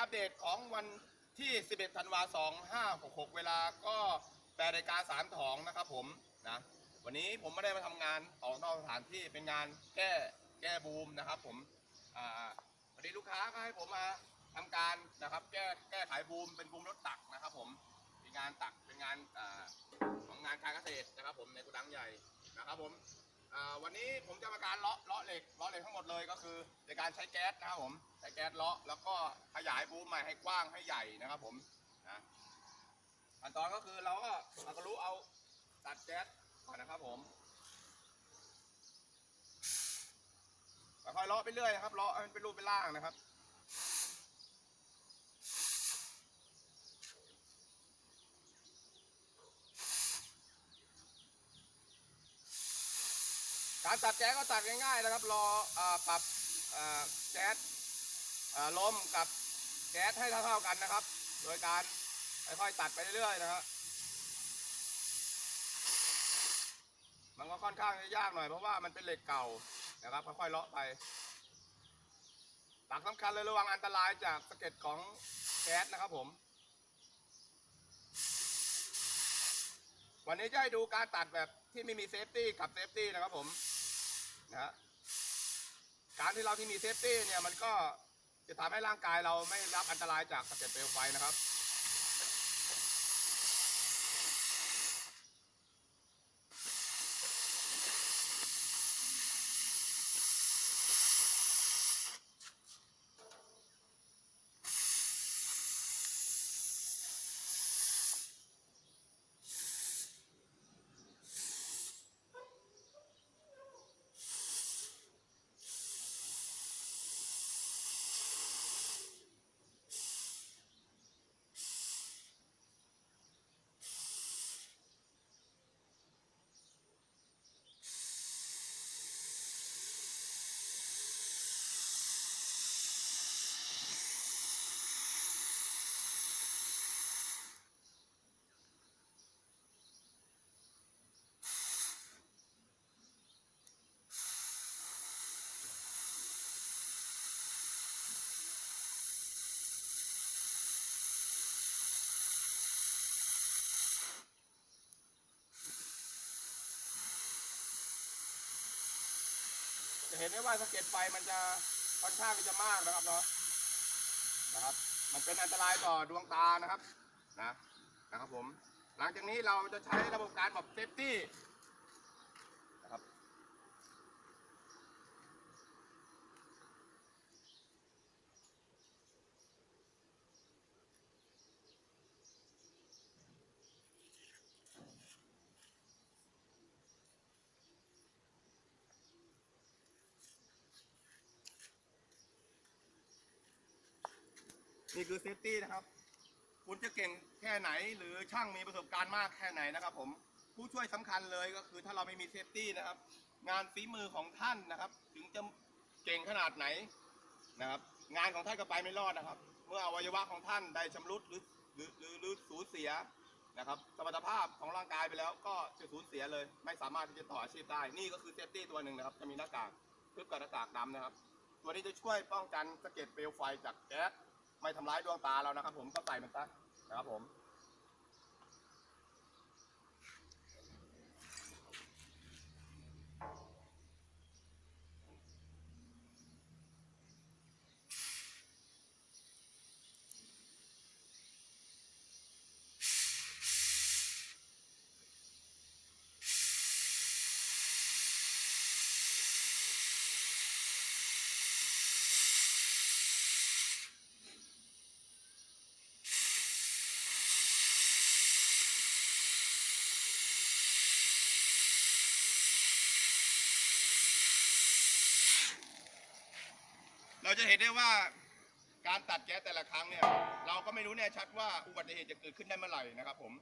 อัปเดตของวันที่ 11 ธันวาคม2566 เวลาก็8นาฬิกา3ถองนะครับผมนะวันนี้ผมไม่ได้มาทำงานออกนอกสถานที่เป็นงานแก้แก้บูมนะครับผมอ่าพอดีลูกค้าก็ให้ผมมาทำการนะครับ แก้แก้ไขบูมเป็นบูมรถตักนะครับผมเป็นงานตักเป็นงานอ่าของงานการเกษตรนะครับ ผมในโกุดังใหญ่นะครับผมอ่าวันนี้ผมจะมาการเลาะเลาะเหล็กเลาะเหล็กทั้งหมดเลยก็คือในการใช้แก๊สนะครับผม ใช้แก๊สเลาะแล้วก็ขยายบูมใหม่ให้กว้างให้ใหญ่นะครับผมนะขั้นตอนก็คือเราก็เราก็รู้เอาตัดแก๊สก่อนนะครับผมค่อยๆเลาะไปเรื่อยนะครับเลาะให้มันเป็นรูปเป็นร่างนะครับการตัดแก๊สก็ตัดง่ายๆนะครับ รออาปรับอ่าแก๊ส ลมกับแก๊สให้เท่าๆกันนะครับ โดยการค่อยๆตัดไปเรื่อยๆนะครับมันก็ค่อนข้างจะยากหน่อยเพราะว่ามันเป็นเหล็กเก่านะครับค่อยๆเลาะไป หลักสำคัญเลยระวังอันตรายจากสะเก็ดของแก๊สนะครับผม วันนี้จะให้ดูการตัดแบบที่ไม่มีเซฟตี้กับเซฟตี้นะครับผมนะฮะการที่เราที่มีเซฟตี้เนี่ยมันก็ จะทำให้ร่างกายเราไม่รับอันตรายจากสะเก็ดเปลวไฟนะครับ จะเห็นได้ว่าสะเก็ดไฟมันจะค่อนข้างที่จะมากนะครับเนาะนะครับ มันเป็นอันตรายต่อดวงตานะครับนะนะครับผม หลังจากนี้เราจะใช้ระบบการแบบเซฟตี้ นี่คือเซฟตี้นะครับ คุณจะเก่งแค่ไหน หรือช่างมีประสบการณ์มากแค่ไหนนะครับ ผมผู้ช่วยสำคัญเลยก็คือถ้าเราไม่มีเซฟตี้นะครับ งานฝีมือของท่านนะครับ ถึงจะเก่งขนาดไหนนะครับ งานของท่านก็ไปไม่รอดนะครับ เมื่ออวัยวะของท่านได้ชำรุดหรือหรือหรือหรือสูญเสียนะครับสมรรถภาพของร่างกายไปแล้วก็จะสูญเสียเลย ไม่สามารถที่จะต่ออาชีพได้ นี่ก็คือเซฟตี้ตัวหนึ่งนะครับ จะมีหน้ากากทึบกับหน้ากากดำนะครับ ตัวนี้จะช่วยป้องกันสะเก็ดเปลวไฟจากแก๊ส ไม่ทำร้ายดวงตาเรานะครับ ผมก็ใส่มันซะนะครับผม เราจะเห็นได้ว่าการตัดแก๊สแต่ละครั้งเนี่ย เราก็ไม่รู้แน่ชัดว่าอุบัติเหตุจะเกิดขึ้นได้เมื่อไหร่นะครับ ผม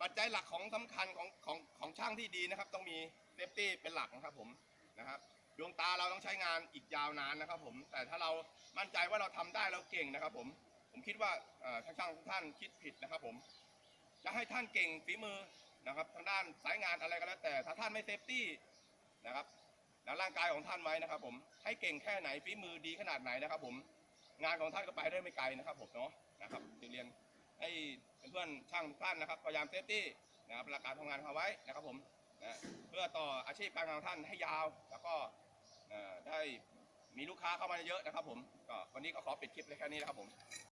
ปัจจัยหลักของสำคัญของของของช่างที่ดีนะครับ ต้องมีเซฟตี้เป็นหลักนะครับ ผมนะครับดวงตาเราต้องใช้งานอีกยาวนานนะครับ ผม แต่ถ้าเรามั่นใจว่าเราทำได้เราเก่งนะครับ ผม ผมคิดว่าเอ่อช่างๆทุกท่านคิดผิดนะครับ ผม จะให้ท่านเก่งฝีมือนะครับ ทางด้านสายงานอะไรก็แล้วแต่ ถ้าท่านไม่เซฟตี้นะครับ แล้วร่างกายของท่านไว้นะครับ ผมให้เก่งแค่ไหนฝีมือดีขนาดไหนนะครับ ผมงานของท่านก็ไปได้ไม่ไกลนะครับ ผมเนาะนะครับจึงเรียนให้เพื่อนช่างทุกท่านนะครับพยายามเซฟตี้นะครับหลักการทำงานเขาไว้นะครับ ผมนะเพื่อต่ออาชีพการงานของท่านให้ยาว แล้วก็ได้มีลูกค้าเข้ามาเยอะนะครับ ผมก็วันนี้ก็ขอปิดคลิปเลยแค่นี้นะครับผม